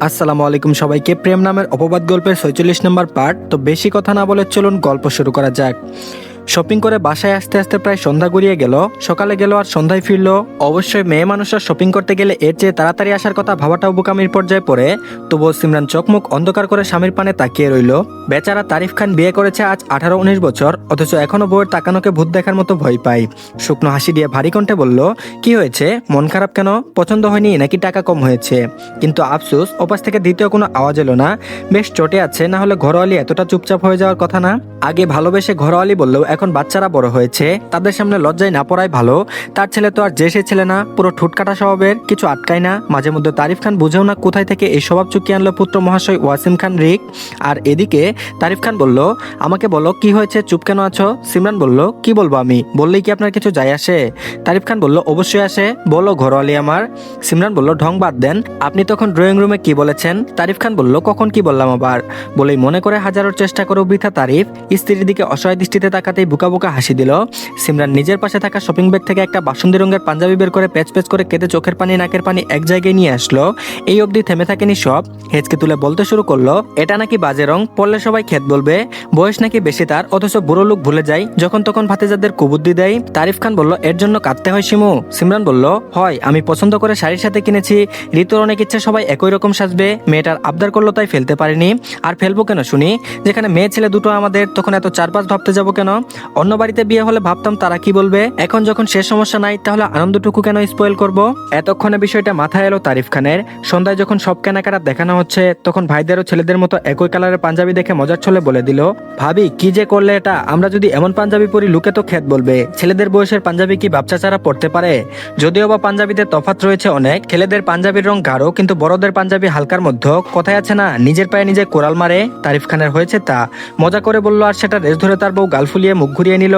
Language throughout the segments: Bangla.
আসসালামু আলাইকুম সবাইকে। প্রেম নামের অপবাদ গল্পের ছয়চল্লিশ নম্বর পার্ট। তো বেশি কথা না বলে চলুন গল্প শুরু করা যাক। শপিং করে বাসায় আসতে আসতে প্রায় সন্ধ্যা গড়িয়ে গেল। সকালে গেল আর সন্ধ্যায় ফিরলো। অবশ্যই মেয়ে মানুষরা শপিং করতে গেলে এর চেয়ে তাড়াতাড়ি আসার কথা ভাবাটাও বোকামির পর্যায়ে পড়ে। তবুও সিমরান চোখমুখ অন্ধকার করে স্বামীর পানে তাকিয়ে রইল। বেচারা তারিফ খান বিয়ে করেছে আজ আঠারো উনিশ বছর, অথচ এখনও বউয়ের তাকানোকে ভূত দেখার মতো ভয় পায়। শুকনো হাসি দিয়ে ভারী কণ্ঠে বলল, কি হয়েছে? মন খারাপ কেন? পছন্দ হয়নি নাকি টাকা কম হয়েছে? কিন্তু আফসোস, ওপাশ থেকে দ্বিতীয় কোনো আওয়াজ এলো না। বেশ, চটে আছে, না হলে ঘরোয়ালি এতটা চুপচাপ হয়ে যাওয়ার কথা না? আগে ভালোবেসে ঘরোয়ালি বললেও এখন বাচ্চারা বড় হয়েছে, তাদের সামনে লজ্জায় না পড়াই ভালো। তার ছেলে তো আর যে সে ছেলে না, পুরো ঠুটকাটা স্বভাবের, কিছু আটকায় না। মাঝে মধ্যে তারিফ খান বুঝেও না কোথায় থেকে এই স্বভাব চুকিয়ে আনলো পুত্র মহাশয় ওয়াসিম খান রিক। আর এদিকে তারিফ খান বলল, আমাকে বলো, কি হয়েছে? চুপ কেন আছো? সিমরান বলল, কি বলব আমি? বললেই কি আপনার কিছু যায় আসে? তারিফ খান বলল, অবশ্যই আসে। বলো ঘরোয়ালি আমার। সিমরান বলল, ঢং বাদ দেন। আপনি তখন ড্রয়িং রুমে কি বলেছেন? তারিফ খান বলল, কখন কি বললাম আবার? বলেই মনে করে হাজারোর চেষ্টা করে বৃথা তারিফ। স্ত্রীর দিকে অসহায় দৃষ্টিতে তাকাতেই বুকা বুকা হাসি দিল। সিমরান নিজের পাশে থাকা শপিং ব্যাগ থেকে একটা বাসন্তী রঙের পাঞ্জাবি বের করে প্যাচ প্যাচ করে কেটে চোখের পানি, নাকের পানি এক জায়গায় নিয়ে আসলো। এই অবধি থেমে থাকেনি সব। হেঁচকে তুলে বলতে শুরু করল, এটা নাকি বাজে রং? পড়লে সবাই খেত বলবে। বয়স নাকি বেশি তার, অথচ বুড়ো লোক ভুলে যায়। যখন তখন ভাতিজাদের কুবুদ্ধি দেয়। তারিফ খান বলল, এর জন্য কাঁদতে হয় শিমু। সিমরান বলল, হয়, আমি পছন্দ করে শাড়ির সাথে কিনেছি। ঋতুর অনেক ইচ্ছা সবাই একই রকম সাজবে। মেয়েটার আবদার করল তাই ফেলতে পারিনি। আর ফেলব কেন শুনি? যেখানে মেয়ে ছেলে দুটো আমাদের, তখন এত চার পাঁচ ভাবতে যাব কেন? অন্য বাড়িতে বিয়ে হলে ভাবতাম তারা কি বলবে? এখন যখন সে সমস্যা নাই, তাহলে আনন্দটুকু কেন স্পয়েল করব? এতক্ষণে বিষয়টা মাথায় এলো তারিফ খানের। সন্ধ্যায় যখন সব কেনাকাটা দেখানো হচ্ছে, তখন ভাইদের ও ছেলেদের মতো একই কালারের পাঞ্জাবি দেখে মজার ছলে বলে দিল, ভাবি, কি যে করলে এটা? আমরা যদি এমন পাঞ্জাবি পরি, লুকে তো খেত বলবে। ছেলেদের বয়সের পাঞ্জাবি কি বাচ্চা ছাড়া পড়তে পারে? যদিও বা পাঞ্জাবিতে তফাৎ রয়েছে অনেক, ছেলেদের পাঞ্জাবির রং গাঢ়, কিন্তু বড়দের পাঞ্জাবি হালকার মধ্যে, কথায় আছে না, নিজের পায়ে নিজে কোরাল মারে, তারিফ খানের হয়েছে তা। মজা করে বলল, আর সেটা রেস ধরে তার বউ গাল ফুলিয়ে মুখ ঘুরিয়ে নিল।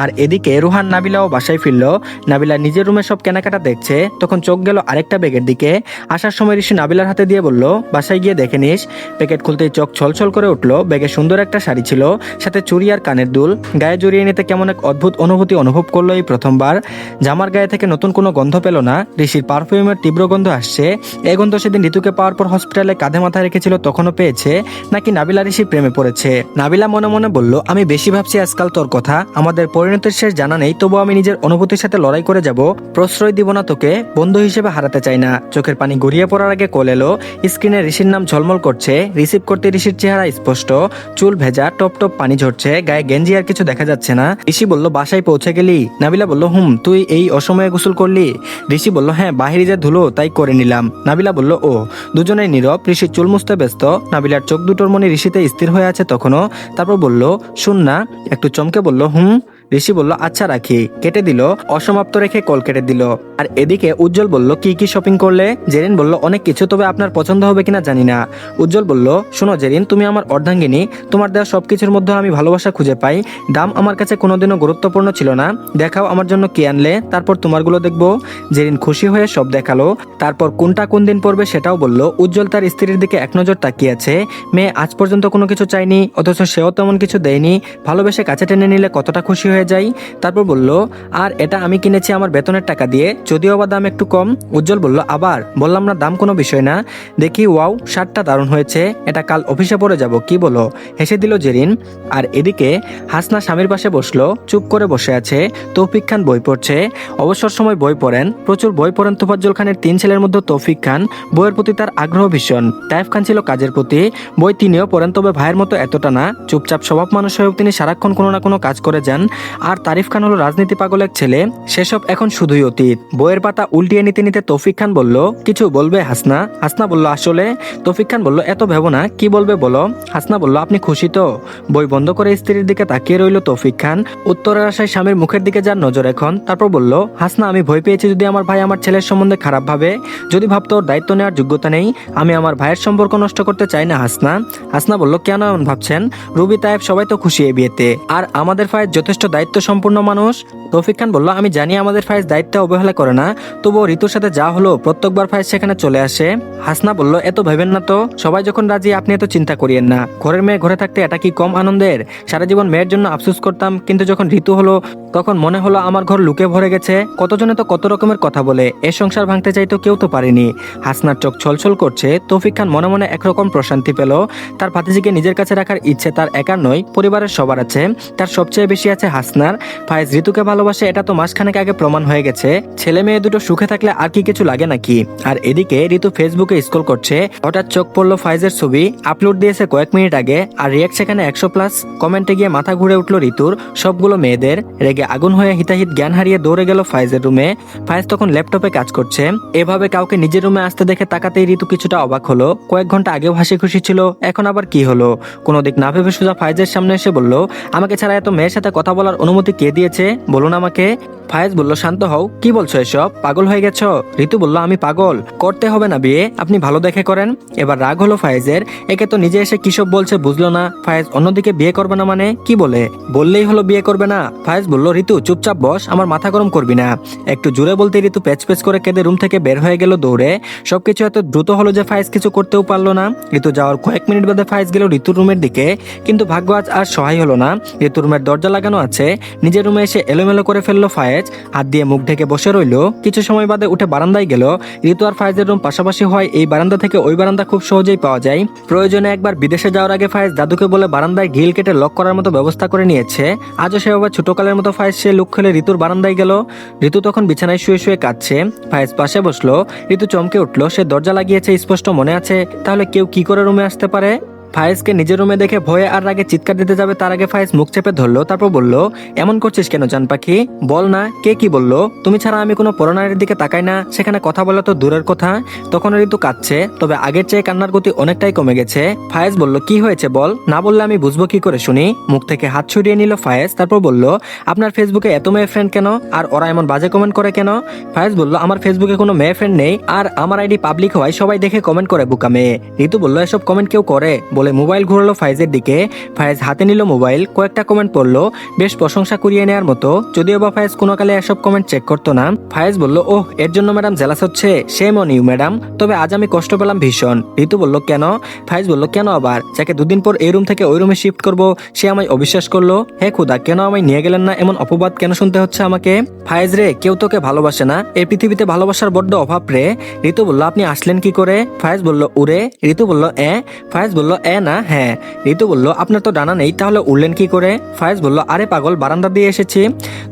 আর এদিকে রুহান নাবিলাও বাসায় ফিরল। নাবিলা নিজের রুমে সব কেনাকাটা দেখছে। তখন চোখ গেল আরেকটা ব্যাগের দিকে। আসার সময় ঋষি নাবিলার হাতে দিয়ে বলল, বাসায় গিয়ে দেখে নিস। প্যাকেট খুলতেই চোখ ছলছল করে উঠল। ব্যাগে সুন্দর একটা শাড়ি ছিল, সাথে চুড়ি আর কানের দুল। গায়ে জড়িয়ে নিতে কেমন এক অদ্ভুত অনুভূতি অনুভব করল এই প্রথমবার। জামার গায়ে থেকে নতুন কোনো গন্ধ পেল না। ঋষির পারফিউমের তীব্র গন্ধ আসছে। এই গন্ধ সেদিন ঋতুকে পাওয়ার পর হসপিটালে কাঁধে মাথা রেখেছিল, তখনও পেয়েছে। নাকি নাবিলা ঋষি প্রেমে পড়েছে? নাবিলা মনে মনে বলল, আমি বেশি ভাবছি আজকাল তোর কথা। আমাদের পরিণতির শেষ জানা নেই, তবু আমি নিজের অনুভূতির সাথে লড়াই করে যাব। প্রশ্রয় দিব না তোকে, বন্ধু হিসেবে হারাতে চাই না। চোখের পানি গড়িয়ে পড়ার আগে কল এলো স্ক্রিনে ঋষির নাম ঝলমল করছে, রিসিভ করতে ঋষির চেহারা স্পষ্ট, চুল ভেজা, টপ টপ পানি ঝরছে, গায়ে গেঞ্জি আর কিছু দেখা যাচ্ছে না। ঋষি বলল, বাসায় পৌঁছে গেলি? নাবিলা বলল, হুম, তুই এই অসময়ে গোসল করলি? ঋষি বলল হ্যাঁ বাহিরে যে ধুলো, তাই করে নিলাম। নাবিলা বলল, ও, দুজনেই নীরব ঋষির চুল মুছতে ব্যস্ত। নাবিলার চোখ দুটোর মনে ঋষিতে স্থির হয়ে আছে তখনও। তারপর বলল, শুন না, একটু চমকে বলল হুম ঋষি বলল আচ্ছা রাখি। কেটে দিল, অসমাপ্ত রেখে কল কেটে দিল। আর এদিকে উজ্জ্বল বলল, কি কি শপিং করলে? জেরিন বলল, অনেক কিছু, তবে আপনার পছন্দ হবে কিনা জানি না। উজ্জ্বল বলল, শোনো জেরিন, তুমি আমার অর্ধাঙ্গিনী। তোমার দেওয়া সবকিছুর মধ্যে আমি ভালোবাসা খুঁজে পাই। দাম আমার কাছে কোনোদিনও গুরুত্বপূর্ণ ছিল না। দেখাও আমার জন্য কি আনলে, তারপর তোমারগুলো দেখব। জেরিন খুশি হয়ে সব দেখাল। তারপর কোনটা কোন দিন পড়বে সেটাও বলল, উজ্জ্বল তার স্ত্রীর দিকে এক নজর তাকিয়ে আছে। মেয়ে আজ পর্যন্ত কোনো কিছু চাইনি অথচ সেও তেমন কিছু দেয়নি। ভালোবেসে কাছে টেনে নিলে কতটা খুশি হয়ে যায় তারপর বলল, আর এটা আমি কিনেছি আমার বেতনের টাকা দিয়ে। যদিও বা দাম একটু কম। উজ্জ্বল বলল, আবার? বললাম না, দাম কোনো বিষয় না। দেখি, ওয়াও, শার্টটা দারুণ হয়েছে। এটা কাল অফিসে পরে যাব, কি বলো? হেসে দিল জেরিন। আর এদিকে হাসনা স্বামীর পাশে বসল, চুপ করে বসে আছে। তৌফিক খান বই পড়ছে। অবসর সময় বই পড়েন। প্রচুর বই পড়েন তোফাজ্জল খানের তিন ছেলের মধ্যে তৌফিক খান। বইয়ের প্রতি তার আগ্রহ ভীষণ। তাইফ খান ছিল কাজের প্রতি। বই তিনিও পড়েন, তবে ভাইয়ের মতো এতটা না। চুপচাপ স্বভাব মানুষ হয়েও তিনি সারাক্ষণ কোনো না কোনো কাজ করে যান। আর তারিফ খান হলো রাজনীতি পাগল এক ছেলে। সেসব এখন শুধুই অতীত। বইয়ের পাতা উল্টিয়ে নিতে নিতে তৌফিক খান বলল, কিছু বলবে হাসনা? হাসনা বলল, আসলে? তৌফিক খান বলল, এত ভেবো না, কি বলবে বলো? হাসনা বলল, আপনি খুশি তো? বই বন্ধ করে স্ত্রীর দিকে তাকিয়ে রইল তৌফিক খান। উত্তরের আশায় স্বামীর মুখের দিকে যার নজর এখন, তারপর বলল, হাসনা, আমি ভয় পেয়েছি যদি আমার ভাই আমার ছেলের সম্বন্ধে খারাপ ভাবে। যদি ভাবতো ওর দায়িত্ব নেওয়ার যোগ্যতা নেই, আমি আমার ভাইয়ের সম্পর্ক নষ্ট করতে চাই না, হাসনা। হাসনা বলল, কেন এমন ভাবছেন? রুবি তায়েব সবাই তো খুশি এই বিয়েতে। আর আমাদের ভাইয়ের যথেষ্ট দায়িত্ব দায়িত্ব সম্পূর্ণ মানুষ? তৌফিক খান বলল, আমি জানি আমাদের ফাইজ দায়িত্ব অবহেলা করে না, তবুও ঋতুর সাথে যা হলো, প্রত্যেকবার ফাইজ সেখানে চলে আসে। হাসনা বলল, এত ভেবেন না তো? সবাই যখন রাজি, আপনি এত চিন্তা করিয়েন না। ঘরের মেয়ে ঘরে থাকতে এটা কি কম আনন্দের? সারা জীবন মেয়ের জন্য আফসোস করতাম, কিন্তু যখন ঋতু হলো, তখন মনে হলো আমার ঘর লুকে ভরে গেছে। কতজনে তো কত রকমের কথা বলে, এ সংসার ভাঙতে চাইতো কেউ তো পারেনি। হাসনার চোখ ছলছল করছে। তৌফিক খান মনে মনে একরকম প্রশান্তি পেল। তার ভাতিজিকে নিজের কাছে রাখার ইচ্ছে তার একার নয়, পরিবারের সবার আছে। তার সবচেয়ে বেশি আছে হাসনার ফায়েজ ঋতুকে ভালোবাসে, এটা তো মাসখানেক আগে প্রমাণ হয়ে গেছে। ছেলে মেয়ে দুটো সুখে থাকলে আর কি কিছু লাগে নাকি? আর এদিকে ঋতু ফেসবুকে স্ক্রল করছে, হঠাৎ চোখ পড়ল ফাইজের ছবি, আপলোড দিয়েছে কয়েক মিনিট আগে, আর রিয়াক্ট সেখানে একশো প্লাস কমেন্টে গিয়ে মাথা ঘুরে উঠল ঋতুর, সবগুলো মেয়েদের। রেগে আগুন হয়ে হিতাহিত জ্ঞান হারিয়ে দৌড়ে গেল ফাইজের রুমে ফাইজ তখন ল্যাপটপে কাজ করছে। এভাবে কাউকে নিজের রুমে আসতে দেখে তাকাতেই ঋতু কিছুটা অবাক হলো। কয়েক ঘণ্টা আগেও হাসি খুশি ছিল, এখন আবার কি হলো? কোনো দিক না ভেবে সোজা ফাইজের সামনে এসে বলল, আমাকে ছাড়া এত মেয়ের সাথে কথা বলার অনুমতি কে দিয়েছে? বলুন আমাকে। ফায়েজ বলল, শান্ত হও। কি বলছো এসব? পাগল হয়ে গেছ? ঋতু বলল, আমি পাগল। করতে হবে না বিয়ে। আপনি ভালো দেখে করেন। এবার রাগ হলো ফায়েজের। একে তো নিজে এসে কিসব বলছে বুঝলো না। ফায়েজ অন্যদিকে বিয়ে করবে না মানে? কি বলে? বললেই হলো বিয়ে করবে না। ফায়েজ বলল, ঋতু, চুপচাপ বস। আমার মাথা গরম করবি না। একটু জুড়ে বলতে ঋতু প্যাচ প্যাচ করে কেঁদে রুম থেকে বের হয়ে গেল দৌড়ে। সবকিছু এত দ্রুত হলো যে ফায়েজ কিছু করতেও পারল না। ঋতু যাওয়ার কয়েক মিনিট বাদে ফায়েজ গেল ঋতুর রুমের দিকে। কিন্তু ভাগ্য আজ আর সহায় হলো না। ঋতুর রুমের দরজা লাগানো আছে। নিজের রুমে এসে এলোমেলো করে ফেলল ফায়েজ। হাত দিয়ে মুখ ঢেকে বসে রইল। কিছু সময় বাদে উঠে বারান্দায় গেল। ঋতু আর ফায়েজের রুম পাশাপাশি হয়। এই বারান্দা থেকে ওই বারান্দা খুব সহজেই পাওয়া যায়। প্রয়োজনে একবার বিদেশে যাওয়ার আগে ফায়েজ দাদুকে বলে বারান্দায় ঘিল কেটে লক করার মতো ব্যবস্থা করে নিয়েছে। আজও সেভাবে ছোটকালের মতো ফায়েজ সে লুক খেলে ঋতুর বারান্দায় গেল। ঋতু তখন বিছানায় শুয়ে শুয়ে কাঁদছে। ফায়েজ পাশে বসল। ঋতু চমকে উঠল। সে দরজা লাগিয়েছে, স্পষ্ট মনে আছে। তাহলে কেউ কি করে রুমে আসতে পারে? ফায়েজকে নিজের রুমে দেখে ভয়ে আর রাগে চিৎকার দিতে যাবে, তার আগে ফায়েজ মুখ চেপে ধরলো, তারপর বলল, এমন করছিস কেন জান পাখি বল না, কে কি বলল? তুমি ছাড়া আমি কোনো পরনারীর দিকে তাকাই না, সেখানে কথা বলা তো দূরের কথা। তখন ঋতু কাঁদছে, তবে আগের চেয়ে কান্নার গতি অনেকটাই কমে গেছে। ফায়েজ বলল, কি হয়েছে বল? না বললে আমি বুঝব কি করে শুনি। মুখ থেকে হাত ছড়িয়ে নিল ফায়েজ, তারপর বলল, আপনার ফেসবুকে এত মেয়ে ফ্রেন্ড কেন? আর ওরা এমন বাজে কমেন্ট করে কেন? ফায়েজ বলল, আমার ফেসবুকে কোনো মেয়ে ফ্রেন্ড নেই, আর আমার আইডি পাবলিক হওয়ায় সবাই দেখে কমেন্ট করে বুকা মেয়ে। ঋতু বলল, এসব কমেন্ট কেউ করে? বলে মোবাইল ঘুরালো ফাইজের দিকে। ফাইজ হাতে নিল মোবাইল, কয়েকটা কমেন্ট পড়ল, বেশ প্রশংসা করিয়ে নেওয়ার মতো। যদিও বা ফাইজ কোনো কালে এসব কমেন্ট চেক করতো না। ফায়েজ বলল, ওহ, এর জন্য ম্যাডাম জেলাস হচ্ছে। সেম অন ইউ ম্যাডাম তবে আজ আমি কষ্ট পেলাম ভীষণ। ঋতু বলল, কেন? ফাইজ বলল, কেন আবার? যাকে দুদিন পর এই রুম থেকে ওই রুমে শিফট করব, সে আমায় অবিশ্বাস করল। হে খুদা, কেন আমায় নিয়ে গেলেন না? এমন অপবাদ কেন শুনতে হচ্ছে আমাকে? ফায়েজ রে, কেউ তোকে ভালোবাসে না? এই পৃথিবীতে ভালোবাসার বড্ড অভাব রে। ঋতু বলল, আপনি আসলেন কি করে? ফায়েজ বলল উরে ঋতু বলল এ ফায়েজ বলল এ না হ্যাঁ। ঋতু বলল, আপনার তো ডানা নেই, তাহলে উড়লেন কি করে? ফায়েজ বলল, আরে পাগল, বারান্দা দিয়ে এসেছি।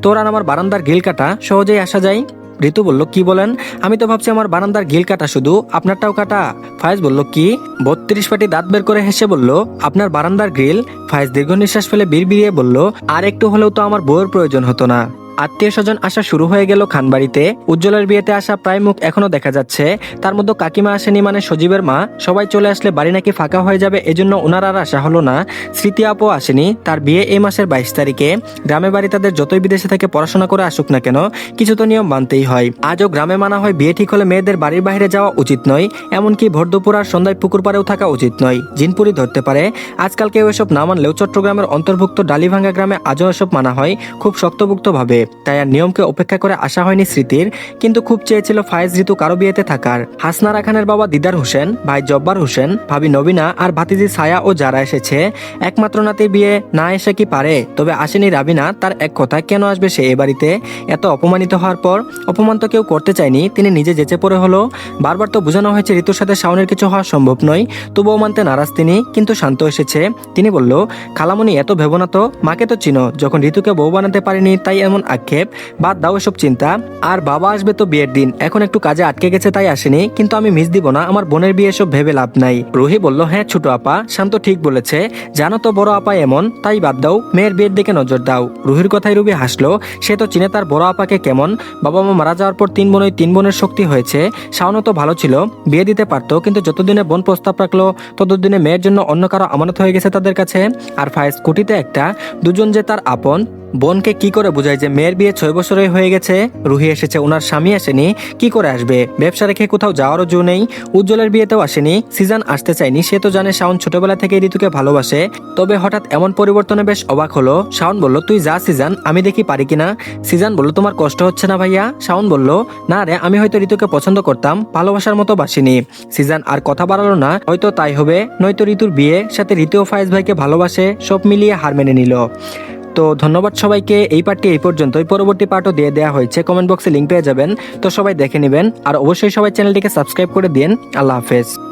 তোর আর আমার বারান্দার গিল কাটা, সহজেই আসা যায়? ঋতু বলল, কি বলেন? আমি তো ভাবছি আমার বারান্দার গিল কাটা শুধু, আপনারটাও কাটা। ফায়েজ বলল, কি? বত্রিশ পাটি দাঁত বের করে হেসে বলল, আপনার বারান্দার গ্রিল ফায়েজ দীর্ঘ নিঃশ্বাস ফেলে বিড়বিড়িয়ে বলল, আর একটু হলেও তো আমার বউয়ের প্রয়োজন হতো না। আত্মীয় স্বজন আসা শুরু হয়ে গেল খানবাড়িতে। উজ্জ্বলের বিয়েতে আসা প্রায় মুখ এখনও দেখা যাচ্ছে। তার মধ্যে কাকিমা আসেনি মানে সজীবের মা। সবাই চলে আসলে বাড়ি নাকি ফাঁকা হয়ে যাবে, এজন্য ওনার আর আসা হলো না। স্মৃতি আপও আসেনি। তার বিয়ে এই মাসের বাইশ তারিখে। গ্রামে বাড়ি তাদের যতই বিদেশে থেকে পড়াশোনা করে আসুক না কেন, কিছু তো নিয়ম মানতেই হয়। আজও গ্রামে মানা হয় বিয়ে ঠিক হলে মেয়েদের বাড়ির বাইরে যাওয়া উচিত নয়, এমনকি ভোর দুপুর আর সন্ধ্যায় পুকুর পাড়েও থাকা উচিত নয়। জিনপুরি ধরতে পারে। আজকাল কেউ এসব না মানলেও চট্টগ্রামের অন্তর্ভুক্ত ডালিভাঙ্গা গ্রামে আজও এসব মানা হয়, খুব শক্তভুক্তভাবে। তাই আর নিয়মকে অপেক্ষা করে আসা হয়নি স্মৃতির, কিন্তু খুব চেয়েছিল ফায়েজ ঋতু কারও বিয়েতে থাকার। হাসনারা খানের বাবা দিদার হোসেন, ভাই জব্বার হোসেন, ভাবি নবীনা আর ভাতিজি ছায়া ও যারা এসেছে, একমাত্র নাতির বিয়ে না এসে কি পারে? তবে আসেনি রাবিনা, তার এক কথা, কেন আসবে সে এ বাড়িতে? এত অপমানিত হওয়ার পর অপমান তো কেউ করতে চায়নি, তিনি নিজে যেচে পড়ে হলো। বারবার তো বোঝানো হয়েছে ঋতুর সাথে শাওনের কিছু হওয়া সম্ভব নয়, তবুও মানতে নারাজ তিনি, কিন্তু শান্ত এসেছে। তিনি বলল খালামণি এত ভেবো না তো, মাকে তো চিনো, যখন ঋতুকে বউ বানাতে পারেনি, তাই এমন আক্ষেপ, বাদ দাও এসব চিন্তা। আর বাবা আসবে তো বিয়ের দিন, এখন একটু কাজে আটকে গেছে তাই আসেনি, কিন্তু আমি মিস দিব না, আমার বোনের বিয়ে সব ভেবে লাভ নাই। রুহি বলল হ্যাঁ ছোট আপা, শান্ত ঠিক বলেছে, জানো তো বড় আপা এমন, তাই বাদ দাও, মেয়ের বিয়ের দিকে নজর দাও। রুহির কথায় রুবি হাসলো, সে তো চিনে তার বড় আপাকে কেমন, বাবা মা মারা যাওয়ার পর তিন বোনই তিন বোনের শক্তি হয়েছে, শাওনও তো ভালো ছিল, বিয়ে দিতে পারতো, কিন্তু যতদিনে বোন প্রস্তাব রাখল, ততদিনে মেয়ের জন্য অন্য কারও আমানত হয়ে গেছে তাদের কাছে। আর ফায়েজ কুটিতে একটা, দুজন যে তার আপন বোনকে কি করে বোঝায় যে মেয়ের বিয়ে ছয় বছরে হয়ে গেছে? রুহি এসেছে ওনার স্বামী আসেনি, কি করে আসবে? ব্যবসা রেখে কোথাও যাওয়ারও জো নেই, উজ্জ্বলের বিয়েতেও আসেনি, সিজন আসতে চায়নি, সে তো জানে শাওন ছোটবেলা থেকে ঋতুকে ভালোবাসে। তবে হঠাৎ এমন পরিবর্তনে বেশ অবাক হলো, শাওন বলল, তুই যা সিজন, আমি দেখি পারি কিনা? সিজন বলল, তোমার কষ্ট হচ্ছে না ভাইয়া? শাওন বলল, না রে, আমি হয়তো ঋতুকে পছন্দ করতাম, ভালোবাসার মতো বাসিনি। সিজন আর কথা বাড়ালো না, হয়তো তাই হবে, নয়তো ঋতুর বিয়ে, সাথে ঋতু ও ফায়েজ ভাইকে ভালোবাসে, সব মিলিয়ে হার মেনে নিল। তো ধন্যবাদ সবাইকে। এই পার্টটি এই পর্যন্তই। পরবর্তী পার্টও দিয়ে দেওয়া হয়েছে। কমেন্ট বক্সে লিঙ্ক পেয়ে যাবেন। তো সবাই দেখে নেবেন। আর অবশ্যই সবাই চ্যানেলটিকে সাবস্ক্রাইব করে দিন। আল্লাহ হাফেজ।